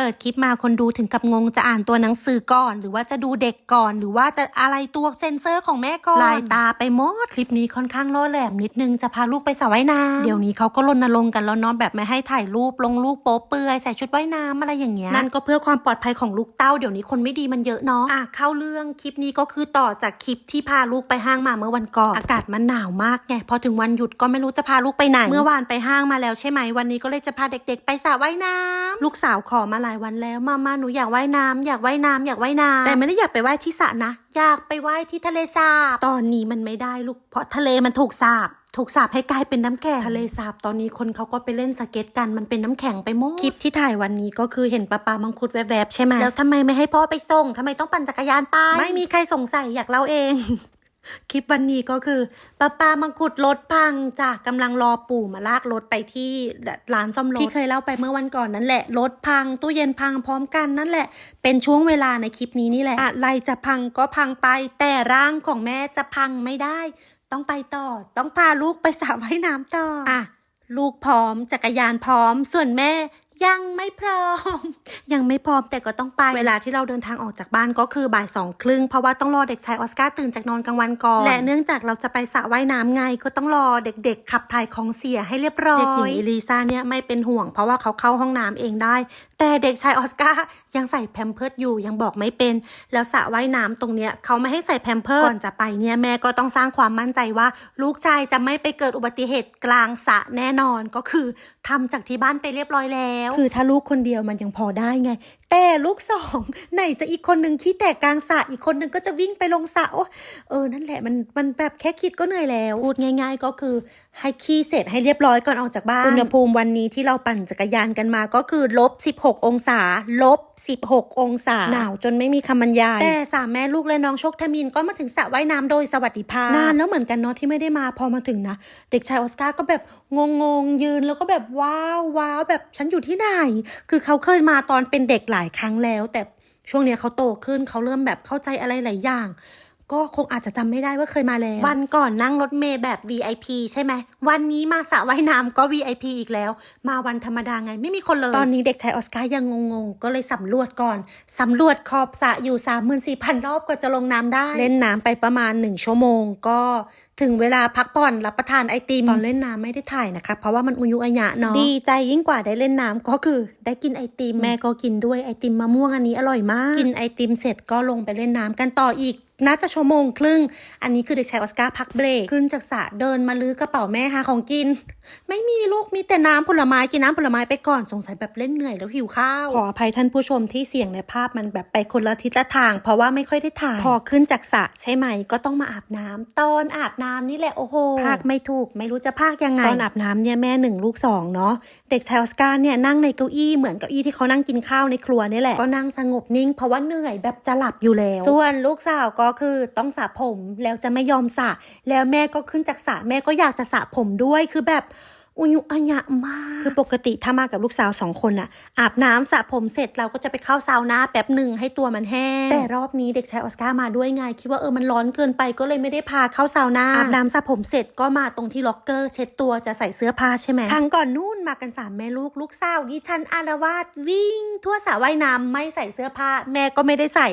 เปิดคลิปมาคนดูถึงกับงงจะอ่านตัวหนังสือก่อน หรือว่าจะดูเด็กก่อน หรือว่าจะอะไรตัวเซนเซอร์ของแม่ก่อนลายตาไปหมดคลิปนี้ค่อนข้างล่อแหลมนิดนึงจะพาลูกไปสระว่ายน้ำเดี๋ยวนี้เขาก็รณรงค์กันแล้วเนาะแบบไม่ให้ถ่ายรูปลงรูปโป๊เปลือยใส่ชุดว่ายน้ำอะไรอย่างเงี้ยนั่นก็เพื่อความปลอดภัยของลูกเต้าเดี๋ยวนี้คนไม่ดีมันเยอะเนาะอะเข้าเรื่องคลิปนี้ก็คือต่อจากคลิปที่พาลูกไปห้างมาเมื่อวันก่อนอากาศมันหนาวมากไงพอถึงวันหยุดก็ไม่รู้จะพาลูกไปไหนเมื่อวานไปห้างมาแล้วใช่ไหมวันนี้ก็เลยจะพาเด็ก ๆ ไปสระว่ายน้ำลูกสาวขอมาหลายวันแล้วมามาหนูอยากว่ายน้ำอยากว่ายน้ำอยากว่ายน้ำแต่ไม่ได้อยากไปว่ายที่สระนะ อยากไปว่ายที่ทะเลสาบ ตอนนี้มันไม่ได้ลูกเพราะทะเลมันถูกสาบถูกสาบให้กลายเป็นน้ำแข็งทะเลสาบตอนนี้คนเขาก็ไปเล่นสเก็ตกันมันเป็นน้ำแข็งไปหมดคลิปที่ถ่ายวันนี้ก็คือเห็นปลาปลามังคุดแวบๆใช่ไหมแล้วทำไมไม่ให้พ่อไปส่งทำไมต้องปั่นจักรยานไปไม่มีใครสงสัยอยากเล่าเอง คลิปวันนี้ก็คือป้าปามังคุดรถพังจ้ะกำลังรอปู่มาลากรถไปที่ร้านซ่อมรถที่เคยเล่าไปเมื่อวันก่อนนั่นแหละรถพัง ตู้เย็นพังพร้อมกันนั่นแหละ เป็นช่วงเวลาในคลิปนี้นี่แหละอะไรจะพังก็พังไป แต่ร่างของแม่จะพังไม่ได้ ต้องไปต่อ ต้องพาลูกไปสระว่ายน้ำต่ออะลูกพร้อมจักรยานพร้อม ส่วนแม่ ยังไม่พร้อม ยังไม่พร้อมแต่ก็ต้องไป เวลาที่เราเดินทางออกจากบ้านก็คือบ่ายสองครึ่งเพราะว่าต้องรอเด็กชายออสการ์ตื่นจากนอนกลางวันก่อน และเนื่องจากเราจะไปสระว่ายน้ำไงก็ต้องรอเด็กๆ ขับถ่ายของเสียให้เรียบร้อย เด็กหญิงอลิซาเนี่ยไม่เป็นห่วง เพราะว่าเขาเข้าห้องน้ำเองได้ แต่เด็กชายออสการ์ยังใส่แพมเพิร์ดอยู่ยังบอกไม่เป็น แล้วสระว่ายน้ำตรงเนี้ยเขาไม่ให้ใส่แพมเพิร์ดก่อนจะไปเนี่ยแม่ก็ต้องสร้างความมั่นใจว่า ลูกชายจะไม่ไปเกิดอุบัติเหตุกลางสระแน่นอนก็คือทำจากที่บ้านไปเรียบร้อยแล้วคือถ้าลูกคนเดียวมันยังพอได้ไงแต่ลูกสองไหนจะอีกคนหนึ่งขี้แตกกลางสระอีกคนหนึ่งก็จะวิ่งไปลงสระโอ้เออนั่นแหละมันมันแบบแค่คิดก็เหนื่อยแล้วพูดง่าย ๆ ก็คือให้ขี้เสร็จให้เรียบร้อยก่อนออกจากบ้านอุณหภูมิวันนี้ที่เราปั่นจักรยานกันมาก็คือลบ 16 องศาลบ 16 องศาหนาวจนไม่มีคำบรรยาย แต่สามแม่ลูกและน้องโชคทมินก็มาถึงสระว่ายน้ำโดยสวัสดิภาพนานแล้วเหมือนกันเนาะที่ไม่ได้มาพอมาถึงนะ เด็กชายออสการ์ก็แบบงงๆยืนแล้วก็แบบว้าวว้าวแบบฉันอยู่ที่ไหน คือเขาเคยมาตอนเป็นเด็กหลลายครั้งแล้ว แต่ช่วงนี้เขาโตขึ้นเขาเริ่มแบบเข้าใจอะไรหลายอย่าง ก็คงอาจจะจำไม่ได้ว่าเคยมาแล้ว วันก่อนนั่งรถเมย์แบบ VIP ใช่ไหม วันนี้มาสระว่ายน้ำก็ VIP อีกแล้ว มาวันธรรมดาไงไม่มีคนเลย ตอนนี้เด็กชายออสการ์ยังงงๆ ก็เลยสำรวจก่อนสำรวจขอบสระอยู่ 34,000 รอบกว่าจะลงน้ำได้ เล่นน้ำไปประมาณ 1 ชั่วโมงก็ถึงเวลาพักผ่อนรับประทานไอติมตอนเล่นน้ำไม่ได้ถ่ายนะคะ เพราะว่ามันอุยุอัยะเนาะดีใจยิ่งกว่าได้เล่นน้ำก็คือ ได้กินไอติมแม่ก็กินด้วยไอติมมะม่วงอันนี้อร่อยมาก กินไอติมเสร็จก็ลงไปเล่นน้ำกันต่ออีก น่าจะชั่วโมงครึ่ง อันนี้คือเด็กชายออสการ์พักเบรกขึ้นจากสระเดินมาลื้อกระเป๋าแม่หาของกิน ไม่มีลูกมีแต่น้ำผลไม้กินน้ำผลไม้ไปก่อนสงสัยแบบเล่นเหนื่อยแล้วหิวข้าว ขออภัยท่านผู้ชมที่เสียงในภาพมันแบบไปคนละทิศละทาง เพราะว่าไม่ค่อยได้ถ่ายพอขึ้นจากสระใช่ไหมก็ต้องมาอาบน้ำตอนอาบน้ำนี่แหละโอ้โหพากไม่ถูก ไม่รู้จะพากยังไงตอนอาบน้ำเนี่ยแม่หนึ่งลูกสองเนาะเด็กชายออสการ์เนี่ยนั่งในเก้าอี้เหมือนเก้าอี้ที่เขานั่งกินข้าวในครัวนี่แหละก็นั่งสงบนิ่ง เพราะว่าเหนื่อยแบบจะหลับอยู่แล้ว ส่วนลูกสาวก็คือต้องสระผมแล้วจะไม่ยอมสระแล้วแม่ก็ขึ้นจากสระแม่ก็อยากจะสระผมด้วยคือแบบอุยุอัยะมาก คือปกติถ้ามากับลูกสาวสองคนอะอาบน้ำสระผมเสร็จเราก็จะไปเข้าซาวน่าแป๊บหนึ่งให้ตัวมันแห้ง แต่รอบนี้เด็กชายออสการ์มาด้วยไง คิดว่าเออมันร้อนเกินไปก็เลยไม่ได้พาเข้าซาวน่าอาบน้ำสระผมเสร็จก็มาตรงที่ล็อกเกอร์ เช็ดตัวจะใส่เสื้อผ้าใช่ไหมครั้งก่อนนู่นมากันสามแม่ลูกลูกสาวดิฉันอารวาสวิ่ง ทั่วสระว่ายน้ำไม่ใส่เสื้อผ้าแม่ก็ไม่ได้ใส่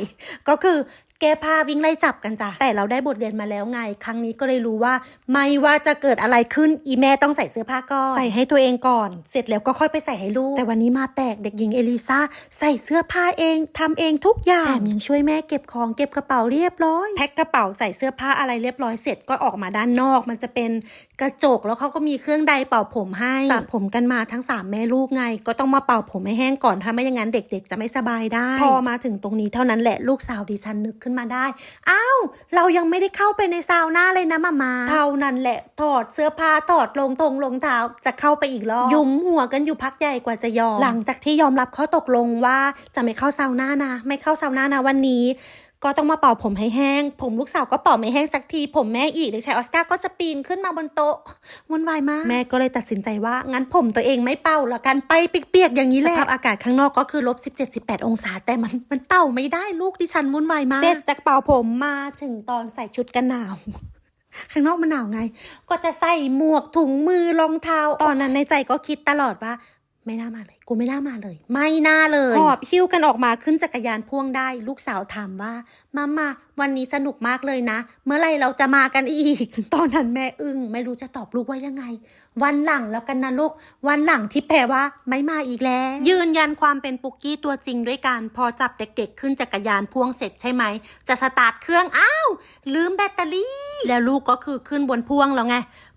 ก็คือ แก้ผ้าวิ่งไล่จับกันจ้ะแต่เราได้บทเรียนมาแล้วไง ครั้งนี้ก็เลยรู้ว่า ไม่ว่าจะเกิดอะไรขึ้นอีแม่ต้องใส่เสื้อผ้าก่อนใส่ให้ตัวเองก่อน เสร็จแล้วก็ค่อยไปใส่ให้ลูก แต่วันนี้มาแปลกเด็กหญิงเอลิซาใส่เสื้อผ้าเองทำเองทุกอย่างแถมยังช่วยแม่เก็บของเก็บกระเป๋าเรียบร้อยแพ็คกระเป๋าใส่เสื้อผ้าอะไรเรียบร้อยเสร็จก็ออกมาด้านนอก มันจะเป็นกระจกแล้วเขาก็มีเครื่องใดเป่าผมให้สระผมกันมาทั้งสามแม่ลูกไง ก็ต้องมาเป่าผมให้แห้งก่อนถ้าไม่อย่างนั้นเด็ก ๆ จะไม่สบายได้ พอมาถึงตรงนี้เท่านั้นแหละลูกสาวดิฉันนึกขึ้นมาได้ อ้าว เรายังไม่ได้เข้าไปในซาวน่าเลยนะมามาเท่านั้นแหละ ถอดเสื้อผ้าถอดรองทงรองเท้าจะเข้าไปอีกรอบ ยุมหัวกันอยู่พักใหญ่กว่าจะยอม หลังจากที่ยอมรับข้อตกลงว่าจะไม่เข้าซาวน่านะ ไม่เข้าซาวน่านะวันนี้ ก็ต้องมาเป่าผมให้แห้ง ผมลูกสาวก็เป่าไม่แห้งสักที ผมแม่อีกเด็กชายออสการ์ก็จะปีนขึ้นมาบนโต๊ะวุ่นวายมาก แม่ก็เลยตัดสินใจว่า งั้นผมตัวเองไม่เป่าละกันไปเปียกๆอย่างนี้แหละสภาพอากาศข้างนอกก็คือลบ17 18 องศา แต่มันมันเป่าไม่ได้ลูกดิฉันวุ่นวายมาก เสร็จจากเป่าผมมาถึงตอนใส่ชุดกันหนาวข้างนอกมันหนาวไง ก็จะใส่หมวกถุงมือรองเท้า ตอนนั้นในใจก็คิดตลอดว่า ไม่น่ามาเลย กูไม่น่ามาเลย ไม่น่าเลยหอบหิ้วกันออกมาขึ้นจักรยานพ่วงได้ ลูกสาวถามว่ามามาวันนี้สนุกมากเลยนะ เมื่อไรเราจะมากันอีก ตอนนั้นแม่อึ้งไม่รู้จะตอบลูกว่ายังไง วันหลังแล้วกันนะลูก วันหลังที่แปลว่าไม่มาอีกแล้ว ยืนยันความเป็นปุกกี้ตัวจริงด้วยกัน พอจับเด็กๆ ขึ้นจักรยานพ่วงเสร็จใช่ไหม จะสตาร์ทเครื่องอ้าวลืมแบตเตอรี่ แล้วลูกก็คือขึ้นบนพ่วงแล้วไง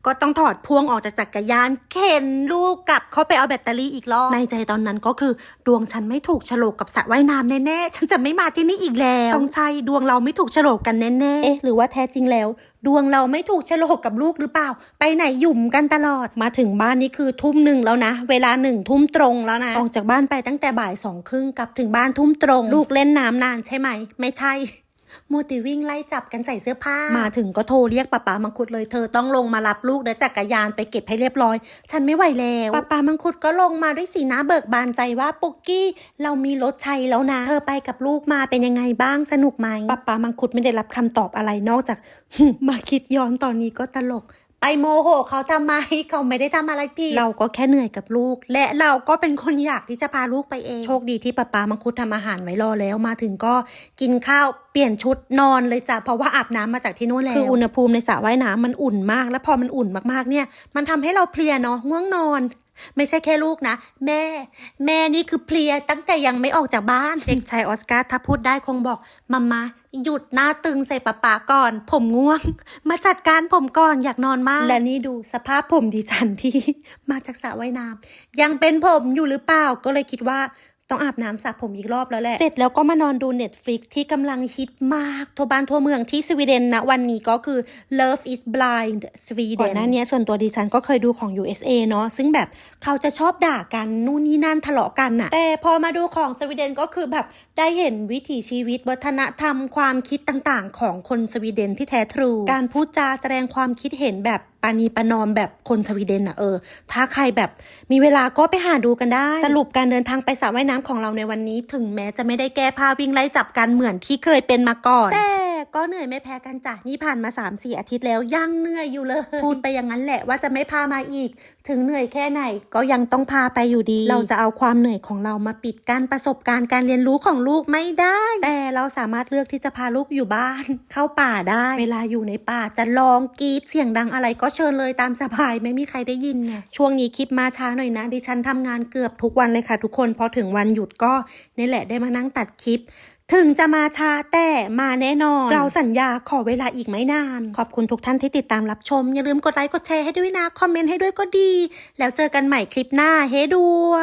ก็ต้องถอดพ่วงออกจากจักรยาน เข็นลูกกลับเข้าไปเอาแบตเตอรี่อีกรอบในใจตอนนั้นก็คือ ดวงฉันไม่ถูกโฉลกกับสระว่ายน้ำแน่ๆฉันจะไม่มาที่นี่อีกแล้วต้องใช่ดวงเราไม่ถูกโฉลกกันแน่ๆเอ๊ะหรือว่าแท้จริงแล้ว ดวงเราไม่ถูกโฉลกกับลูกหรือเปล่า ไปไหนหยุ่มกันตลอดมาถึงบ้านนี่คือทุ่มหนึ่งแล้วนะ เวลาหนึ่งทุ่มตรงแล้วนะออกจากบ้านไปตั้งแต่บ่ายสองครึ่งกลับถึงบ้านทุ่มตรง ลูกเล่นน้ำนานใช่ไหม ไม่ใช่ มูติวิ่งไล่จับกันใส่เสื้อผ้า มาถึงก็โทรเรียกป้าป้ามังคุดเลยเธอต้องลงมารับลูกและจักรยานไปเก็บให้เรียบร้อย ฉันไม่ไหวแล้วป้าป้ามังคุดก็ลงมาด้วยสีหน้าเบิกบานใจว่าปุกกี้ เรามีรถใช้แล้วนะ เธอไปกับลูกมาเป็นยังไงบ้างสนุกไหมป้าป้ามังคุดไม่ได้รับคำตอบอะไรนอกจากมาคิดย้อนตอนนี้ก็ตลก ไปโมโหเขาทำไมเขาไม่ได้ทำอะไรผิดเราก็แค่เหนื่อยกับลูก และเราก็เป็นคนอยากที่จะพาลูกไปเอง โชคดีที่ป้าป้ามังคุดทำอาหารไว้รอแล้วมาถึงก็กินข้าวเปลี่ยนชุดนอนเลยจ้ะเพราะว่าอาบน้ำมาจากที่นู่นแล้วคืออุณหภูมิในสระว่ายน้ำมันอุ่นมาก แล้วพอมันอุ่นมากๆเนี่ย มันทำให้เราเพลียเนาะง่วงนอนไม่ใช่แค่ลูกนะ แม่ แม่นี่คือเพลียตั้งแต่ยังไม่ออกจากบ้าน เด็กชายออสการ์ถ้าพูดได้คงบอกมัมมา หยุดหน้าตึงใส่ป๊าป๊าก่อน ผมง่วง มาจัดการผมก่อนอยากนอนมาก และนี่ดูสภาพผมดิฉันที่ มาจากสระว่ายน้ำยังเป็นผมอยู่หรือเปล่าก็เลยคิดว่า ต้องอาบน้ำสระผมอีกรอบแล้วแหละ เสร็จแล้วก็มานอนดู Netflix ที่กำลังฮิตมาก ทั่วบ้านทั่วเมืองที่สวีเดนนะวันนี้ก็คือ Love is Blind สวีเดนก่อนหน้านี้ส่วนตัวดิฉันก็เคยดูของ USA เนาะซึ่งแบบเขาจะชอบด่ากันนู่นนี่นั่นทะเลาะกันน่ะแต่พอมาดูของสวีเดนก็คือแบบได้เห็นวิถีชีวิตวัฒนธรรมความคิดต่างๆ ของคนสวีเดนที่แท้ทรู การพูดจาแสดงความคิดเห็นแบบปานีปนอมแบบคนสวีเดนอะเออ ถ้าใครแบบมีเวลาก็ไปหาดูกันได้ สรุปการเดินทางไปสระว่ายน้ำของเราในวันนี้ ถึงแม้จะไม่ได้แก้ผ้าวิ่งไล่จับกันเหมือนที่เคยเป็นมาก่อนแต่ ก็เหนื่อยไม่แพ้กันจ้ะนี่ผ่านมา3าสี่อาทิตย์แล้วยังเหนื่อยอยู่เลย พูดไปอย่างนั้นแหละว่าจะไม่พามาอีก ถึงเหนื่อยแค่ไหนก็ยังต้องพาไปอยู่ดี เราจะเอาความเหนื่อยของเรามาปิดกั้นประสบการณ์การเรียนรู้ของลูกไม่ได้ แต่เราสามารถเลือกที่จะพาลูกอยู่บ้าน เข้าป่าได้ เวลาอยู่ในป่าจะร้องกรีดเสียงดังอะไรก็เชิญเลยตามสบายไม่มีใครได้ยินไงช่วงนี้คลิปมาช้าหน่อยนะ ดิฉันทำงานเกือบทุกวันเลยค่ะ ทุกคนพอถึงวันหยุดก็นี่แหละได้มานั่งตัดคลิป ถึงจะมาช้าแต่มาแน่นอน เราสัญญาขอเวลาอีกไม่นาน ขอบคุณทุกท่านที่ติดตามรับชม อย่าลืมกดไลค์กดแชร์ให้ด้วยนะ คอมเมนต์ให้ด้วยก็ดี แล้วเจอกันใหม่คลิปหน้าเฮ้ดัว